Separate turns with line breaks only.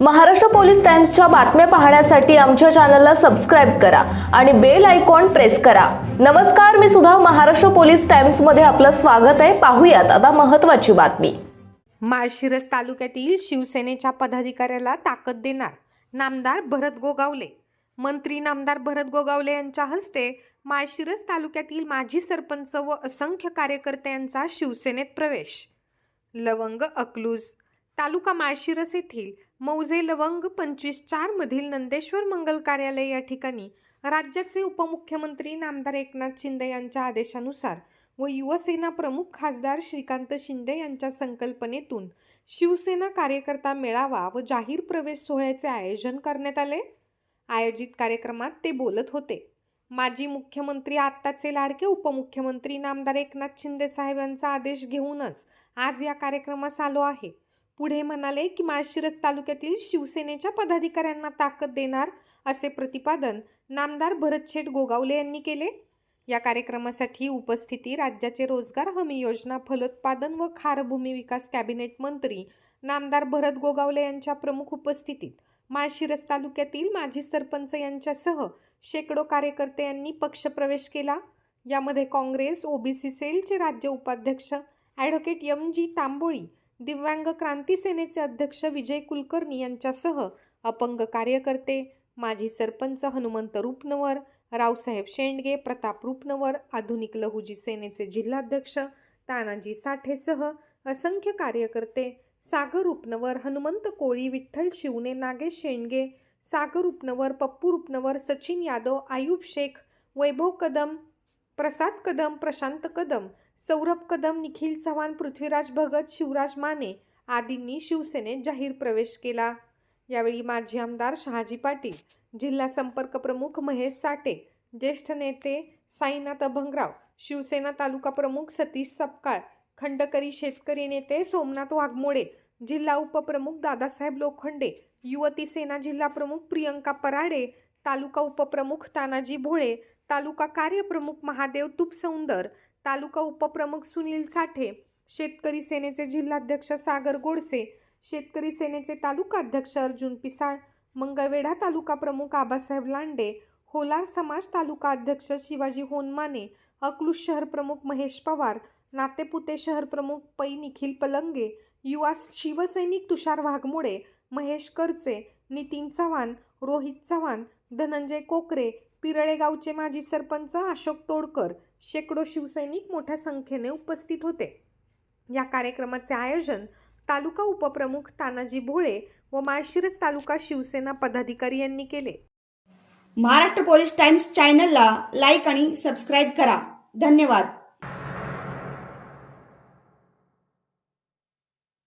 Maharashtra police टाइम्सच्या बातम्या पाहण्यासाठी आमच्या चॅनलला सबस्क्राईब करा आणि बेल आयकॉन प्रेस करा. नमस्कार मी सुद्धा महाराष्ट्र पोलीस टाइम्समध्ये आपलं स्वागत आहे. पाहूयात आता महत्वाची बातमी.
माळशिरस तालुक्यातील शिवसेनेच्या पदाधिकाऱ्याला ताकद देणार नामदार भरत गोगावले. मंत्री नामदार भरत गोगावले यांच्या हस्ते माळशिरस तालुक्यातील माजी सरपंच व असंख्य कार्यकर्त्यांचा शिवसेनेत प्रवेश. लवंग अकलूज तालुका माळशिरस येथील मौजे लवंग पंचवीस चारमधील नंदेश्वर मंगल कार्यालय या ठिकाणी राज्याचे उपमुख्यमंत्री नामदार एकनाथ शिंदे यांच्या आदेशानुसार व युवसेना प्रमुख खासदार श्रीकांत शिंदे यांच्या संकल्पनेतून शिवसेना कार्यकर्ता मेळावा व जाहीर प्रवेश सोहळ्याचे आयोजन करण्यात आले. आयोजित कार्यक्रमात ते बोलत होते. माजी मुख्यमंत्री आत्ताचे लाडके उपमुख्यमंत्री नामदार एकनाथ शिंदे साहेब यांचा आदेश घेऊनच आज या कार्यक्रमास आलो आहे. पुढे म्हणाले की माळशिरस तालुक्यातील शिवसेनेच्या पदाधिकाऱ्यांना ताकद देणार असे प्रतिपादन नामदार भरतशेठ गोगावले यांनी केले. या कार्यक्रमासाठी उपस्थिती राज्याचे रोजगार हमी योजना फलोत्पादन व खारभूमी विकास कॅबिनेट मंत्री नामदार भरत गोगावले यांच्या प्रमुख उपस्थितीत माळशिरस तालुक्यातील माजी सरपंच यांच्यासह शेकडो कार्यकर्ते यांनी पक्षप्रवेश केला. यामध्ये काँग्रेस ओबीसी सेलचे राज्य उपाध्यक्ष ॲडव्होकेट एम जी तांबोळी दिव्यांग क्रांती सेनेचे अध्यक्ष विजय कुलकर्णी यांच्यासह अपंग कार्यकर्ते माजी सरपंच हनुमंत रूपनवर रावसाहेब शेंडगे प्रताप रूपनवर आधुनिक लहुजी सेनेचे जिल्हाध्यक्ष तानाजी साठेसह असंख्य कार्यकर्ते सागर उपनवर हनुमंत कोळी विठ्ठल शिवने नागेश शेंडगे सागर उपनवर पप्पू रूपनवर सचिन यादव आयुब शेख वैभव कदम प्रसाद कदम प्रशांत कदम सौरभ कदम निखिल चव्हाण पृथ्वीराज भगत शिवराज माने आदींनी शिवसेनेत जाहीर प्रवेश केला. यावेळी माजी आमदार शहाजी पाटील जिल्हा संपर्क प्रमुख महेश साठे ज्येष्ठ नेते साईनाथ अभंगराव शिवसेना तालुका प्रमुख सतीश सपकाळ खंडकरी शेतकरी नेते सोमनाथ वाघमोडे जिल्हा उपप्रमुख दादासाहेब लोखंडे युवती सेना जिल्हा प्रमुख प्रियंका पराडे तालुका उपप्रमुख तानाजी भोळे तालुका कार्यप्रमुख महादेव तुपसौंदर तालुका उपप्रमुख सुनील साठे शेतकरी सेनेचे जिल्हाध्यक्ष सागर गोडसे शेतकरी सेनेचे तालुका अध्यक्ष अर्जुन पिसाळ मंगळवेढा तालुका प्रमुख आबासाहेब लांडे होलार समाज तालुका अध्यक्ष शिवाजी होनमाने अकलूज शहर प्रमुख महेश पवार नातेपुते शहर प्रमुख पै निखिल पलंगे युवा शिवसैनिक तुषार वाघमोडे महेश करचे नितीन चव्हाण रोहित चव्हाण धनंजय कोकरे पिरळे गावचे माजी सरपंच अशोक तोडकर शेकडो शिवसैनिक मोठ्या संख्येने उपस्थित होते. या कार्यक्रमाचे आयोजन तालुका उपप्रमुख तानाजी भोळे व माळशिरस तालुका शिवसेना पदाधिकारी यांनी केले.
महाराष्ट्र पोलीस टाइम्स चॅनलला लाईक आणि सबस्क्राईब करा. धन्यवाद.